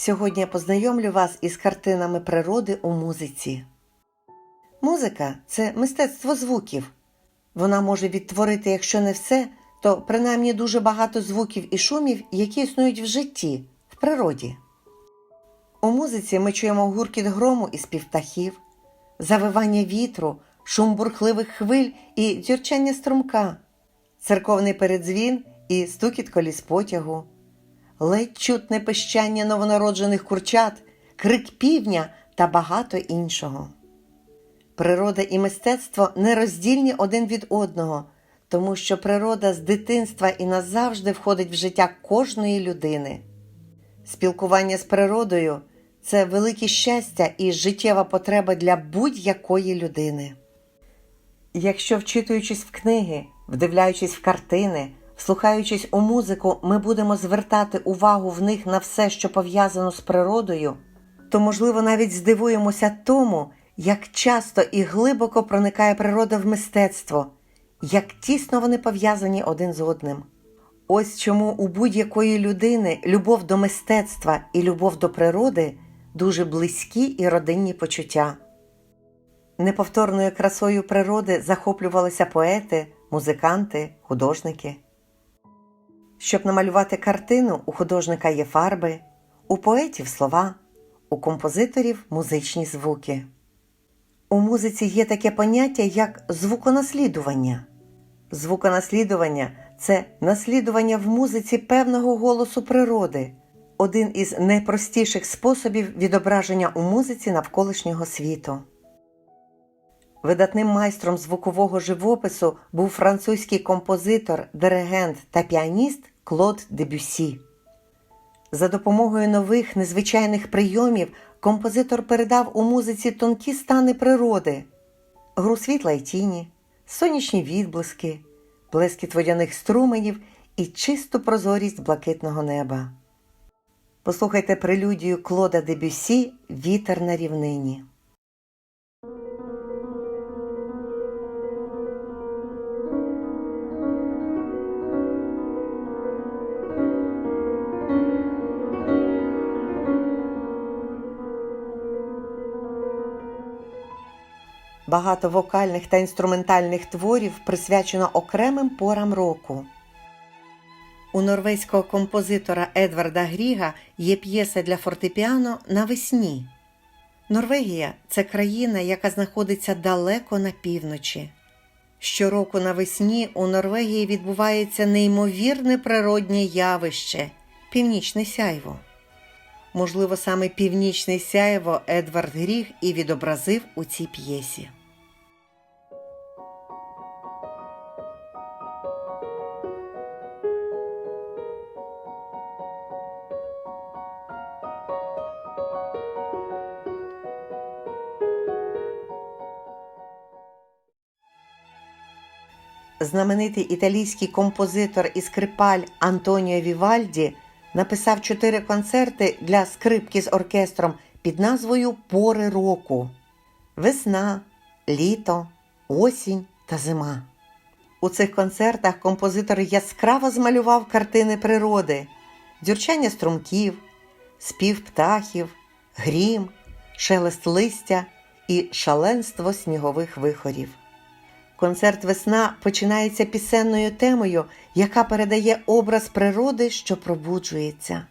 Сьогодні я познайомлю вас із картинами природи у музиці. Музика це мистецтво звуків. Вона може відтворити, якщо не все, то принаймні дуже багато звуків і шумів, які існують в житті, в природі. У музиці ми чуємо гуркіт грому і спів птахів, завивання вітру, шум бурхливих хвиль і дзюрчання струмка, церковний передзвін і стукіт коліс потягу, ледь чутне пищання новонароджених курчат, крик півня та багато іншого. Природа і мистецтво нероздільні один від одного, тому що природа з дитинства і назавжди входить в життя кожної людини. Спілкування з природою це велике щастя і життєва потреба для будь-якої людини. Якщо, вчитуючись в книги, вдивляючись в картини, вслухаючись у музику, ми будемо звертати увагу в них на все, що пов'язано з природою, то, можливо, навіть здивуємося тому, як часто і глибоко проникає природа в мистецтво, як тісно вони пов'язані один з одним. Ось чому у будь-якої людини любов до мистецтва і любов до природи дуже близькі і родинні почуття. Неповторною красою природи захоплювалися поети, музиканти, художники. Щоб намалювати картину, у художника є фарби, у поетів слова, у композиторів музичні звуки. У музиці є таке поняття, як звуконаслідування. Звуконаслідування це наслідування в музиці певного голосу природи, один із найпростіших способів відображення у музиці навколишнього світу. Видатним майстром звукового живопису був французький композитор, диригент та піаніст Клод Дебюсі. За допомогою нових незвичайних прийомів композитор передав у музиці тонкі стани природи, гру світла й тіні, сонячні відблиски, блискіт водяних струменів і чисту прозорість блакитного неба. Послухайте прелюдію Клода Дебюсі Вітер на рівнині. Багато вокальних та інструментальних творів присвячено окремим порам року. У норвезького композитора Едварда Гріга є п'єса для фортепіано навесні. Норвегія це країна, яка знаходиться далеко на півночі. Щороку навесні у Норвегії відбувається неймовірне природнє явище північне сяйво. Можливо, саме північне сяйво Едвард Гріг і відобразив у цій п'єсі. Знаменитий італійський композитор і скрипаль Антоніо Вівальді написав чотири концерти для скрипки з оркестром під назвою Пори року: Весна, літо, осінь та зима. У цих концертах композитор яскраво змалював картини природи, дзюрчання струмків, спів птахів, грім, шелест листя і шаленство снігових вихорів. Концерт Весна починається пісенною темою, яка передає образ природи, що пробуджується.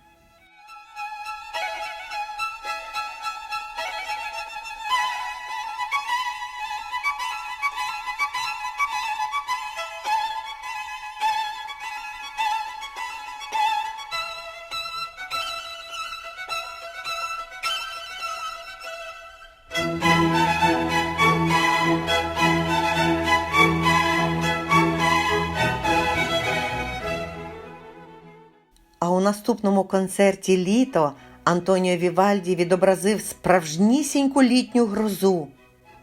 Наступному концерті Літо Антоніо Вівальді відобразив справжнісіньку літню грозу,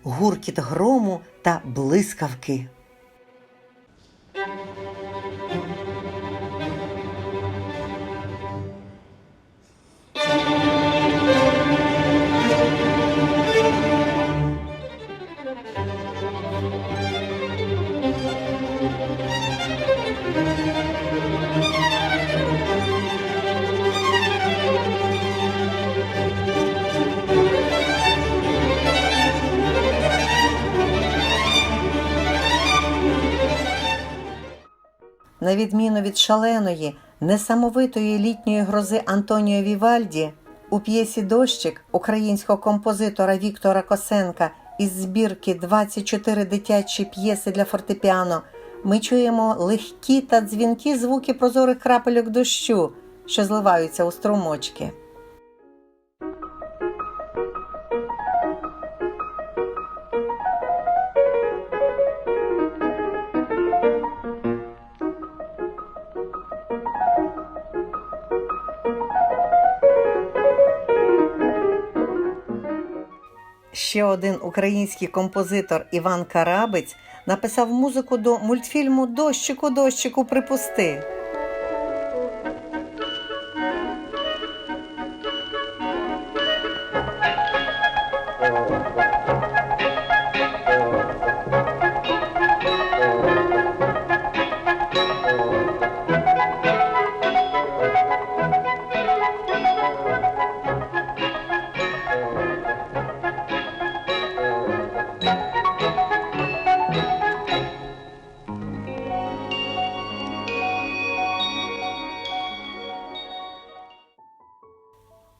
гуркіт грому та блискавки. На відміну від шаленої, несамовитої літньої грози Антоніо Вівальді, у п'єсі Дощик українського композитора Віктора Косенка із збірки 24 дитячі п'єси для фортепіано ми чуємо легкі та дзвінкі звуки прозорих крапельок дощу, що зливаються у струмочки. Ще один український композитор Іван Карабець написав музику до мультфільму Дощику, дощику, припусти.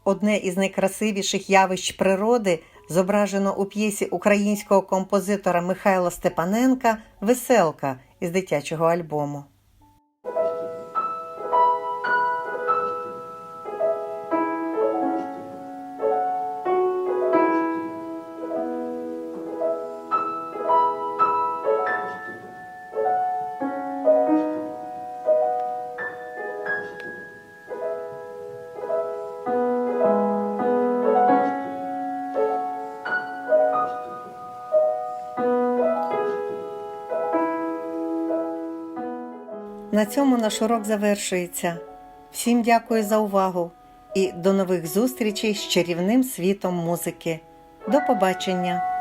Одне із найкрасивіших явищ природи зображено у п'єсі українського композитора Михайла Степаненка Веселка із дитячого альбому. На цьому наш урок завершується. Всім дякую за увагу і до нових зустрічей з чарівним світом музики. До побачення!